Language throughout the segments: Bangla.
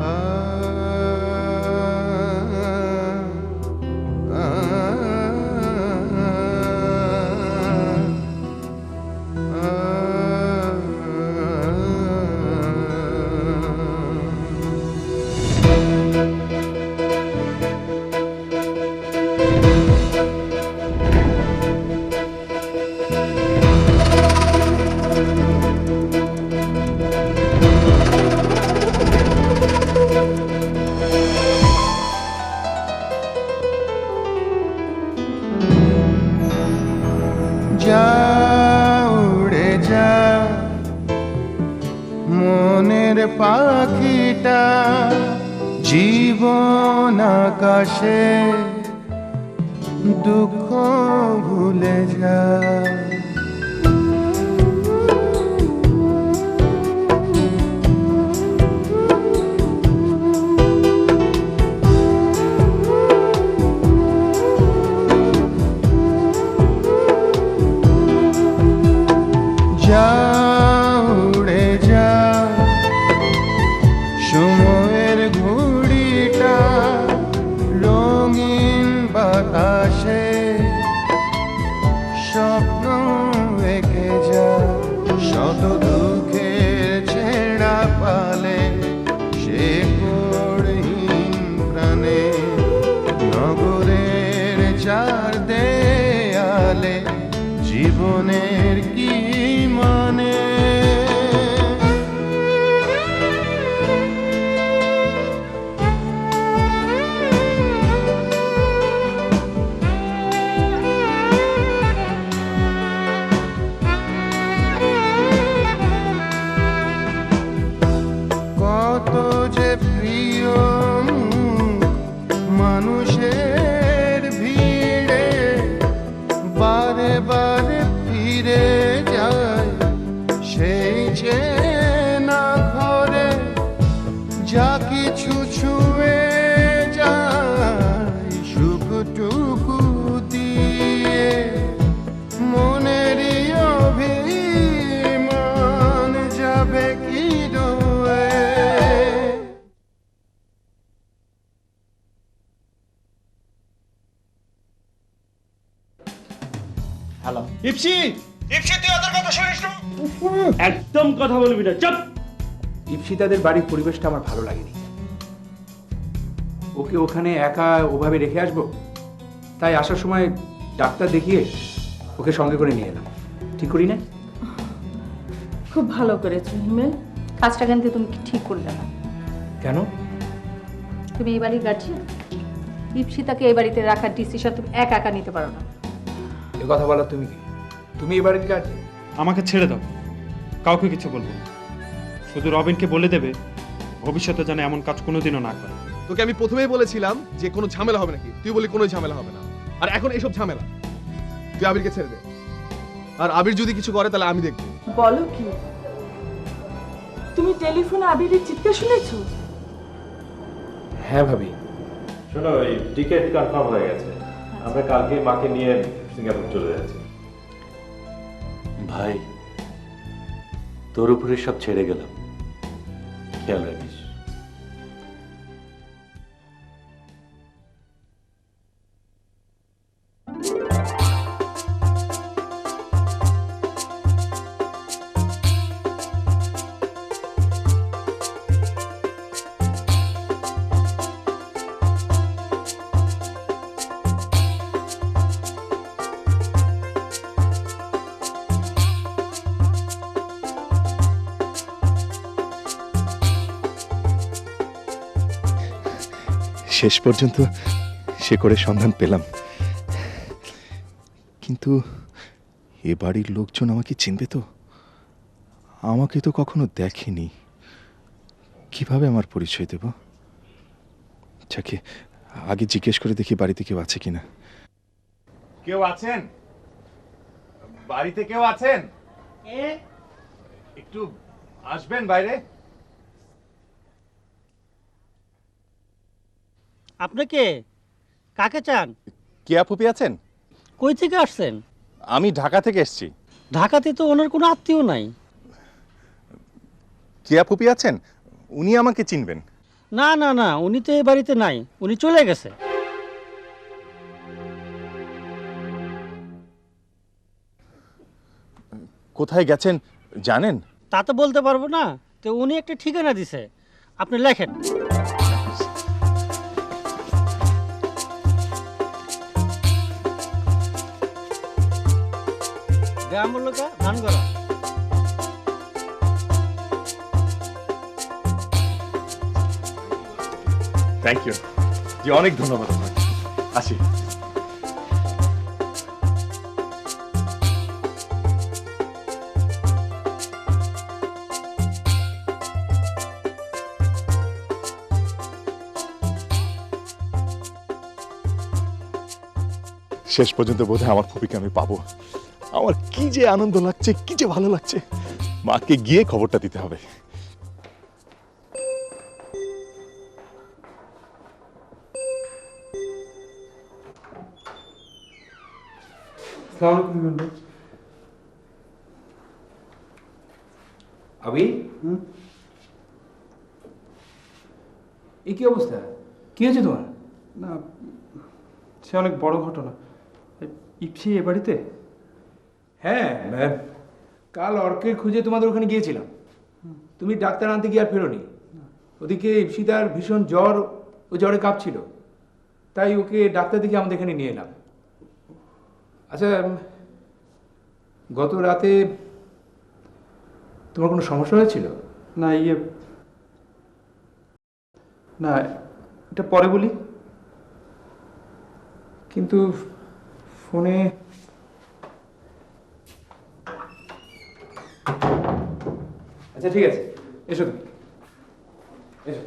Uh... যা উড়ে যা। মনের পাখিটা জীবন আকাশে দুঃখ ভুলে যা। হ্যালো ইপসি! ইপসি তুই ওদের কথা শুনিস না? একদম কথা বলবি না চুপ! দীপশিতাদের বাড়ির পরিবেশটা আমার ভালো লাগেনি। ওকে ওখানে একা ওভাবে রেখে আসব? তাই আসার সময় ডাক্তার দেখিয়ে ওকে সঙ্গে করে নিয়ে এলাম। ঠিক করি না? খুব ভালো করেছ হিমেল। কাজটা কিন্তু তুমি ঠিক করলে না। কেন? তুমি এই বাড়ির গার্জিয়ান দীপশিতাকে এই বাড়িতে রাখার ডিসিশন তুমি একা একা নিতে পারো না। এ কথা বলো তুমি কি? তুমি এই বাড়ির গার্জেন আমাকে ছেড়ে দাও। কাউকে কিছু বলব না। শুধু রবিনকে বলে দেবে ভবিষ্যতে যেন এমন কাজ কোনোদিনও না করে। তোকে আমি প্রথমেই বলেছিলাম যে কোনো ঝামেলা হবে নাকি। তুই বলি কোনো ঝামেলা হবে না। আর এখন এইসব ঝামেলা। তুই আবিরকে ছেড়ে দে। আর আবির যদি কিছু করে তাহলে আমি দেখব। বলো কি? তুমি টেলিফোনে আবিরের চিৎকার শুনেছো? হ্যাঁ ভাবি। শোনো এই টিকিট কনফার্ম হয়ে গেছে। আমরা কালকে মাকে নিয়ে সিঙ্গাপুর চলে যাচ্ছি ভাই তোর উপরে সব ছেড়ে গেলাম। খেয়াল রাখিস। শেষ পর্যন্ত সে করে সন্ধান পেলাম। কিন্তু এ বাড়ির লোকজন আমাকে চিনবে তো? আমাকে তো কখনো দেখেনি। কীভাবে আমার পরিচয় দেব? যাকে আগে জিজ্ঞেস করে দেখি বাড়িতে কেউ আছে কিনা। কেউ আছেন? বাড়িতে কেউ আছেন? একটু আসবেন বাইরে? আপনি কে? কাকে চান? কেয়া ফুপি আছেন? কই থেকে আসছেন? আমি ঢাকা থেকে এসেছি। ঢাকাতে তো ওনার কোনো আত্মীয় নাই। কেয়া ফুপি আছেন? উনি আমাকে চিনবেন। না না না উনি তো এই বাড়িতে নাই উনি চলে গেছে। কোথায় গেছেন জানেন? তা তো বলতে পারব না তো উনি একটা ঠিকানা দিছে। আপনি লেখেন। গ্রাম হলো কা ধানগড়া থ্যাংক ইউ জি, অনেক ধন্যবাদ আসি। শেষ পর্যন্ত বোধহয় আমার ফুপিকে আমি পাবো। আমার কি যে আনন্দ লাগছে কি যে ভালো লাগছে। মাকে গিয়ে খবরটা দিতে হবে। আবি এই কি অবস্থা? কি হয়েছে তোমার? না সে অনেক বড় ঘটনা। ইপসি এ বাড়িতে? হ্যাঁ ম্যাম। কাল অর্কে খুঁজে তোমাদের ওখানে গিয়েছিলাম। তুমি ডাক্তার আনতে গিয়ে আর ফেরোনি। ওদিকে ইপসিতার ভীষণ জ্বর ও জ্বরে কাঁপছিল। তাই ওকে ডাক্তার দেখে আমাদের এখানে নিয়ে এলাম। আচ্ছা গত রাতে তোমার কোনো সমস্যা হয়েছিল? না ইয়ে না, এটা পরে বলি। কিন্তু ফোনে আচ্ছা ঠিক আছে। এসো তুমি। এসো।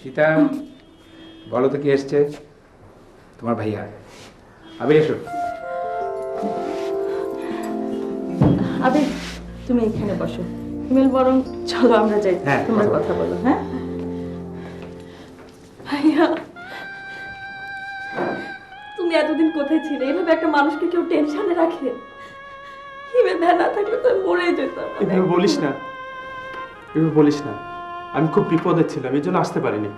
সীতা বলো তো কি এসছে? তোমার ভাইয়া। আবির এসো। আবে তুমি এখানে বসো। হিমেল বরং চলো আমরা যাই। হ্যাঁ, তোমরা কথা বলো হ্যাঁ? ভাইয়া তুমি এতদিন কোথায় ছিলে? এভাবে একটা মানুষকে কেউ টেনশনে রাখে? হিমেল ভ্যান না থাকলে তো মরে যেতাম এভাবে বলিস না। এভাবে বলিস না। আমি খুব বিপদে ছিলাম এই জন্য আসতে পারিনি।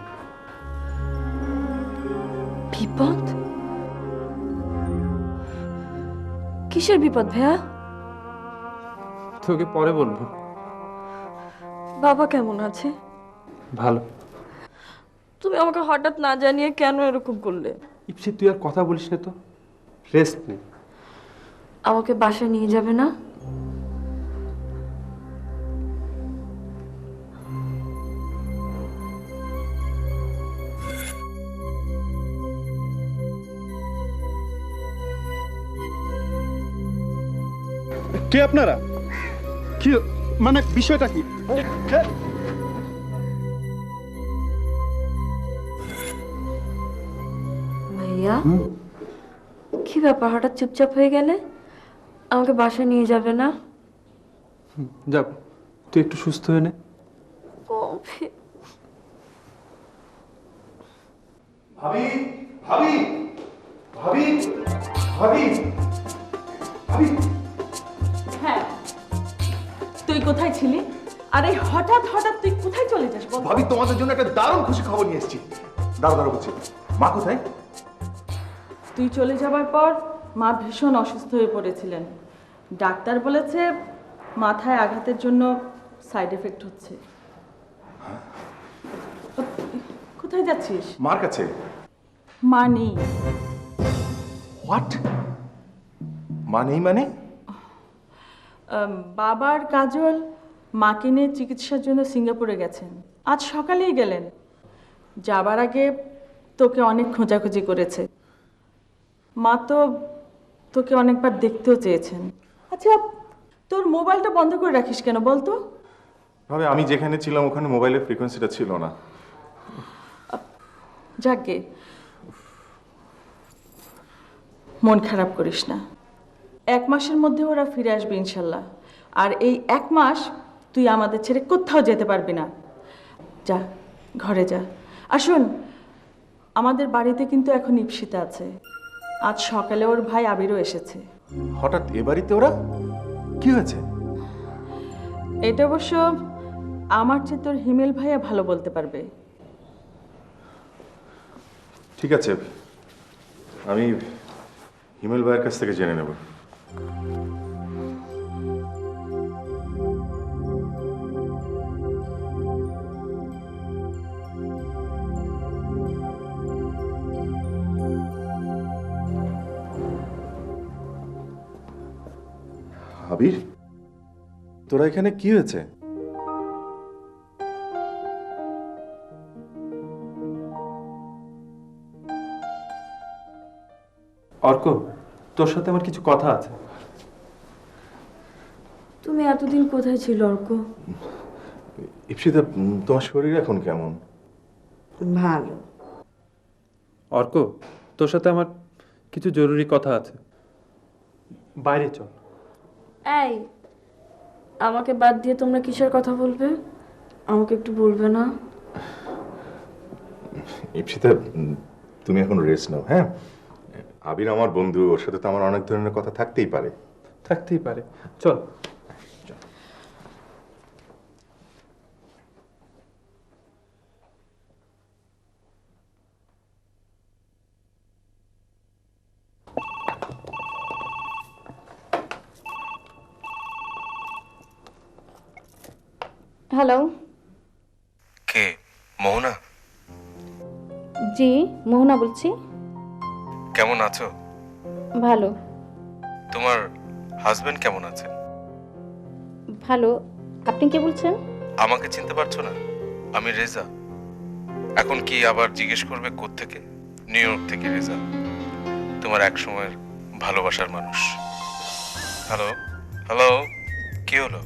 বিপদ? কিসের বিপদ ভাইয়া? তোকে পরে বলব। বাবা কেমন আছে? ভালো। তুমি আমাকে হঠাৎ না জানিয়ে কেন এরকম করলে? ইপসি তুই আর কথা বলিস না তো। রেস্ট নে। আমাকে বাসায় নিয়ে যাবে না? কে আপনারা? কি মানে বিষয়টা কি? ভাইয়া? কি ব্যাপার হঠাৎ চুপচাপ হয়ে গেলে? আমাকে বাসায় নিয়ে যাবে না? যাব তুই একটু সুস্থ হয়ে নে। ভাবি ভাবি ভাবি ভাবি ভাবি। কোথায় ছিলি? আরে হঠাৎ হঠাৎ তুই কোথায় চলে যাস বল? ভাবি তোমাদের জন্য একটা দারুণ খুশি খবর নিয়ে এসেছি। দাঁড়ো দাঁড়ো বলছি। মা কোথায়? তুই চলে যাবার পর মা ভীষণ অসুস্থ হয়ে পড়েছিলেন। ডাক্তার বলেছে মাথায় আঘাতের জন্য সাইড এফেক্ট হচ্ছে। কোথায় যাচ্ছিস? মার কাছে? মা নেই। হোয়াট মা নেই মানে? বাবার কাজল মাকে নিয়ে চিকিৎসার জন্য সিঙ্গাপুরে গেছেন। আজ সকালেই গেলেন। যাবার আগে তোকে অনেক খোঁজাখুঁজি করেছে। মা তো তোকে অনেকবার দেখতেও চেয়েছেন। আচ্ছা তোর মোবাইলটা বন্ধ করে রাখিস কেন বলতো ভাবে আমি যেখানে ছিলাম ওখানে মোবাইলের ফ্রিকোয়েন্সিটা ছিল না। যাকে মন খারাপ করিস না। এক মাসের মধ্যে ওরা ফিরে আসবে ইনশাল্লাহ। আর এই এক মাস তুই আমাদের ছেড়ে কোথাও যেতে পারবি না। যা ঘরে যা। আসুন আমাদের বাড়িতে কিন্তু এখন ইপসিতা আছে। আজ সকালে ওর ভাই আবিরও এসেছে। হঠাৎ এ বাড়িতে ওরা? কি হয়েছে? এটা অবশ্য আমার চেয়ে তোর হিমেল ভাইয়া ভালো বলতে পারবে। ঠিক আছে। আমি হিমেল ভাইয়ের কাছ থেকে জেনে নেব। আবির? তোরা এখানে কি হয়েছে? অর্ক তোর সাথে আমার কিছু কথা আছে। তুমি এতদিন কোথায় ছিল অর্ক? ইপসিতা তোমার শরীর এখন কেমন? ভালো। অর্ক তোর সাথে আমার কিছু জরুরি কথা আছে। বাইরে চল। এই আমাকে বাদ দিয়ে তোমরা কিসের কথা বলবে? আমাকে একটু বলবে না? ইপসিতা তুমি এখন রেস্ট নাও হ্যাঁ? আবির আমার বন্ধু ওর সাথে তো আমার অনেক ধরনের কথা থাকতেই পারে। থাকতেই পারে। চল। হ্যালো কে? মোহনা জি মোহনা বলছি। কেমন আছো? ভালো। তোমার হাজবেন্ড কেমন আছে ভালো। আপনি কে বলছেন? আমাকে চিনতে পারছ না? আমি রেজা। এখন কি আবার জিজ্ঞেস করবে থেকে নিউ ইয়র্ক থেকে রেজা। তোমার এক সময়ের ভালোবাসার মানুষ। হ্যালো হ্যালো কি হলো?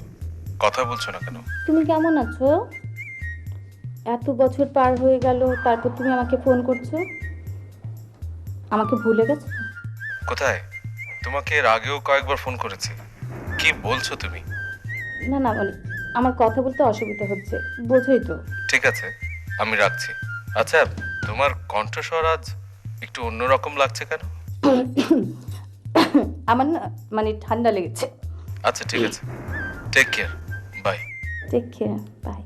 কথা বলছো না কেন? তুমি কেমন আছো? এত বছর পার হয়ে গেল তারপর তুমি আমাকে ফোন করছ? আমাকে ভুলে গেছো? কোথায়? তোমাকে এর আগেও কয়েকবার ফোন করেছি। কি বলছো তুমি? না না মানে আমার কথা বলতে অসুবিধা হচ্ছে বোঝোই তো। ঠিক আছে আমি রাখছি। আচ্ছা তোমার কণ্ঠস্বর আজ একটু অন্যরকম লাগছে কেন? আমার না মানে ঠান্ডা লেগেছে। আচ্ছা ঠিক আছে। Take care bye take care bye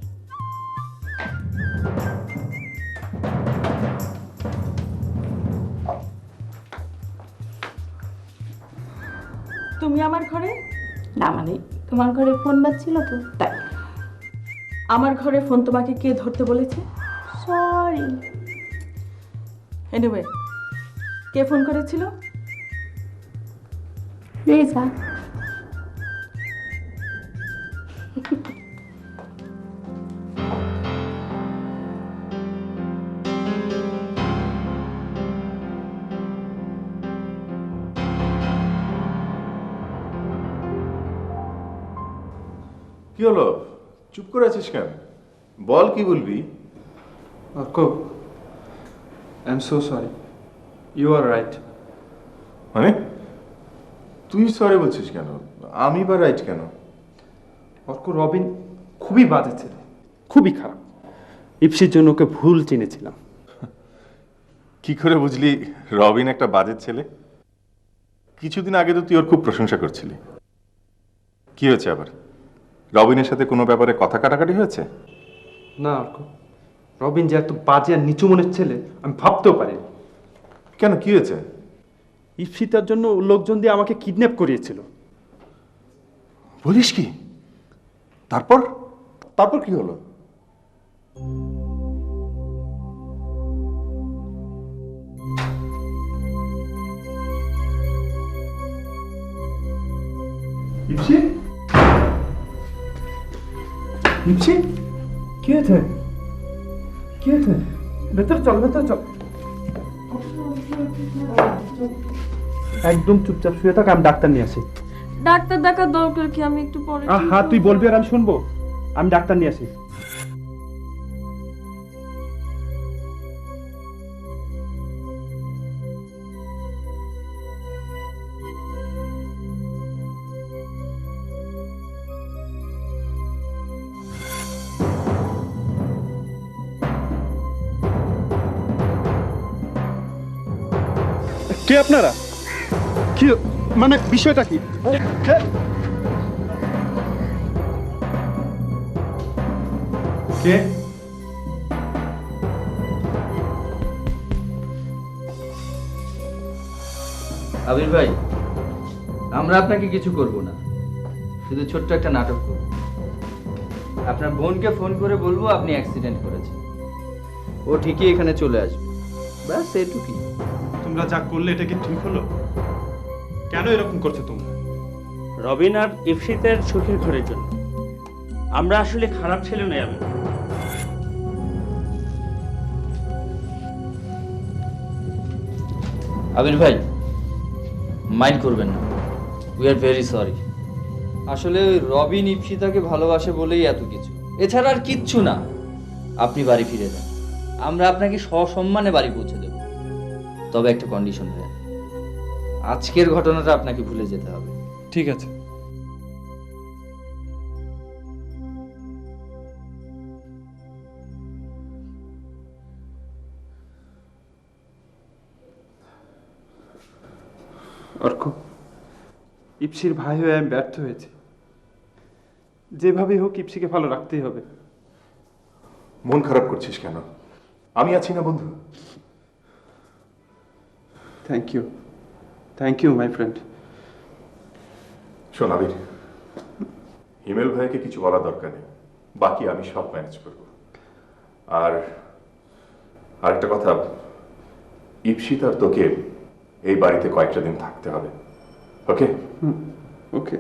তুমি আমার ঘরে? না মানে তোমার ঘরে ফোন বাজছিল তো তাই। আমার ঘরে ফোন তোমাকে কে ধরতে বলেছে? সরি এনিওয়ে কে ফোন করেছিল? রেজা। কি হলো? চুপ করে আছিস কেন? বল কি বলবি? Arka I am so sorry you are right মানে? তুই সরি বলছিস কেন? আমি বা রাইট কেন? অর্ক রবিন খুবই বাজে ছেলে খুবই খারাপ। ইপসির জন্য ওকে ভুল চিনেছিলাম। কি করে বুঝলি রবিন একটা বাজে ছেলে? কিছুদিন আগে তো তুই ওর খুব প্রশংসা করছিলি। কি হয়েছে আবার? রবিনের সাথে কোনো ব্যাপারে কথা কাটাকাটি হয়েছে? না অর্ক রবিন যে এত বাজে আর নিচু মনের ছেলে আমি ভাবতেও পারি কেন কি হয়েছে? ইপসিতার জন্য লোকজন দিয়ে আমাকে কিডন্যাপ করিয়েছিল। বলিস কি? তারপর? তারপর কি হলো? ইপসি ইপসি কি হয়েছে? কি হয়েছে? ভেতরে চল ভেতর চল। একদম চুপচাপ শুয়ে থাক আমি ডাক্তার নিয়ে আসি। ডাক্তার দেখার দরকার কি? আমি একটু পরে হ্যাঁ তুই বলবি আর আমি শুনব? আমি ডাক্তার নিয়ে আসি। কে আপনারা? কি মানে বিষয়টা কি? কে? আবির ভাই, আমরা আপনাকে কিছু করব না। শুধু ছোট্ট একটা নাটক করব। আপনার বোনকে ফোন করে বলব আপনি অ্যাক্সিডেন্ট করেছেন। ও ঠিকই এখানে চলে আসবে। ব্যাস এটুকুই তোমরা যা করলে এটা কি ঠিক হলো? কেন এরকম করছ তোমরা? রবিন আর ইপসিতের সুখের ঘরের জন্য। আমরা আসলে খারাপ ছেলে নই আমি। আবির ভাই মাইন্ড করবেন না। উই আর ভেরি সরি আসলে ওই রবিন ইপসিতাকে ভালোবাসে বলেই এত কিছু। এছাড়া আর কিচ্ছু না। আপনি বাড়ি ফিরে যান। আমরা আপনাকে সসম্মানে বাড়ি পৌঁছে দেব। তবে একটা কন্ডিশন ভাই আজকের ঘটনাটা আপনাকে ভুলে যেতে হবে। ঠিক আছে। অর্ক ইপসির ভাই হয়ে আমি ব্যর্থ হয়েছি। যেভাবেই হোক ইপসিকে ভালো রাখতেই হবে। মন খারাপ করছিস কেন? আমি আছি না বন্ধু। Thank you thank you my friend শোন আবির। হিমেল ভাইকে কিছু বলা দরকার নেই। বাকি আমি সব ম্যানেজ করব। আর আরেকটা কথা ইপসিত আর তোকে এই বাড়িতে কয়েকটা দিন থাকতে হবে। ওকে ওকে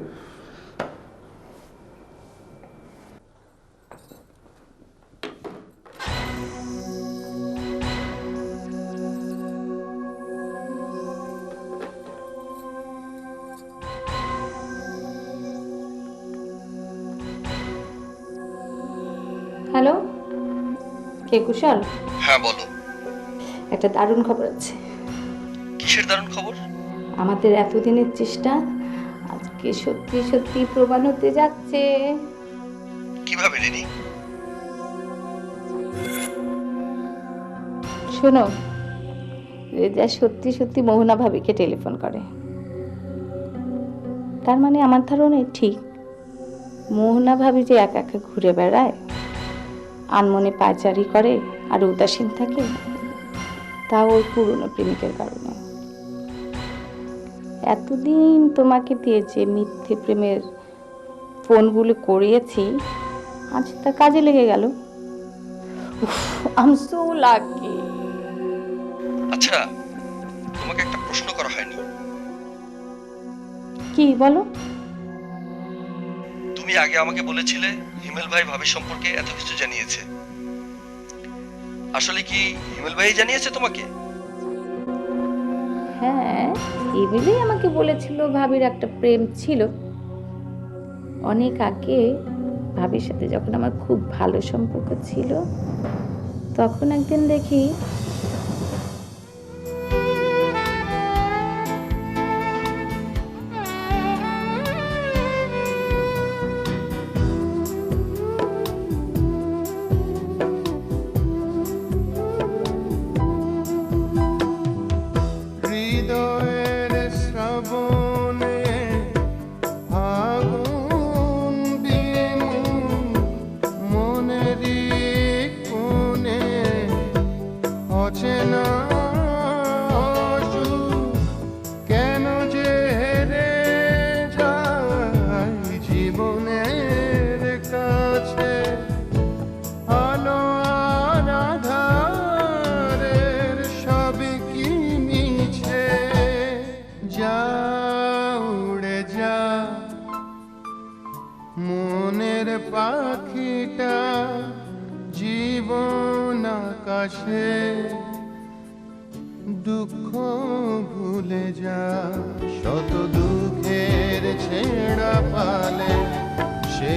কে কুশল? হ্যাঁ বলো। একটা দারুণ খবর আছে। কিসের দারুণ খবর? আমাদের এতদিনের চেষ্টা আজকে সত্যি সত্যি প্রমাণ হতে যাচ্ছে। কীভাবে রেনি শোনো রেজা সত্যি সত্যি মোহনা ভাবিকে টেলিফোন করে। তার মানে আমার ধারণা ঠিক। মোহনা ভাবি যে একা একা ঘুরে বেড়ায় আনমনে পাচারি করে আর উদাসীন থাকে তা ওর পুরনো প্রেমিকের কারণে। এতদিন তোমাকে দিয়ে যে মিথ্যে প্রেমের ফোনগুলো করিয়েছি আজ তা কাজে লেগে গেল। আম সো লাকি আচ্ছা তোমাকে একটা প্রশ্ন করা হয়নি। কি বলো? তুমি আগে আমাকে বলেছিলে হিমেল ভাই ভাবি সম্পর্কে এত কিছু জানিয়েছে। আসলে কি হিমেল ভাই জানিয়েছে তোমাকে? হ্যাঁ এমনিই আমাকে বলেছিল ভাবির একটা প্রেম ছিল। অনেক আগে ভাবির সাথে যখন আমার খুব ভালো সম্পর্ক ছিল, তখন একদিন দেখি আকাশে দুঃখ ভুলে যা শত দুঃখের ছেড়া পালে সে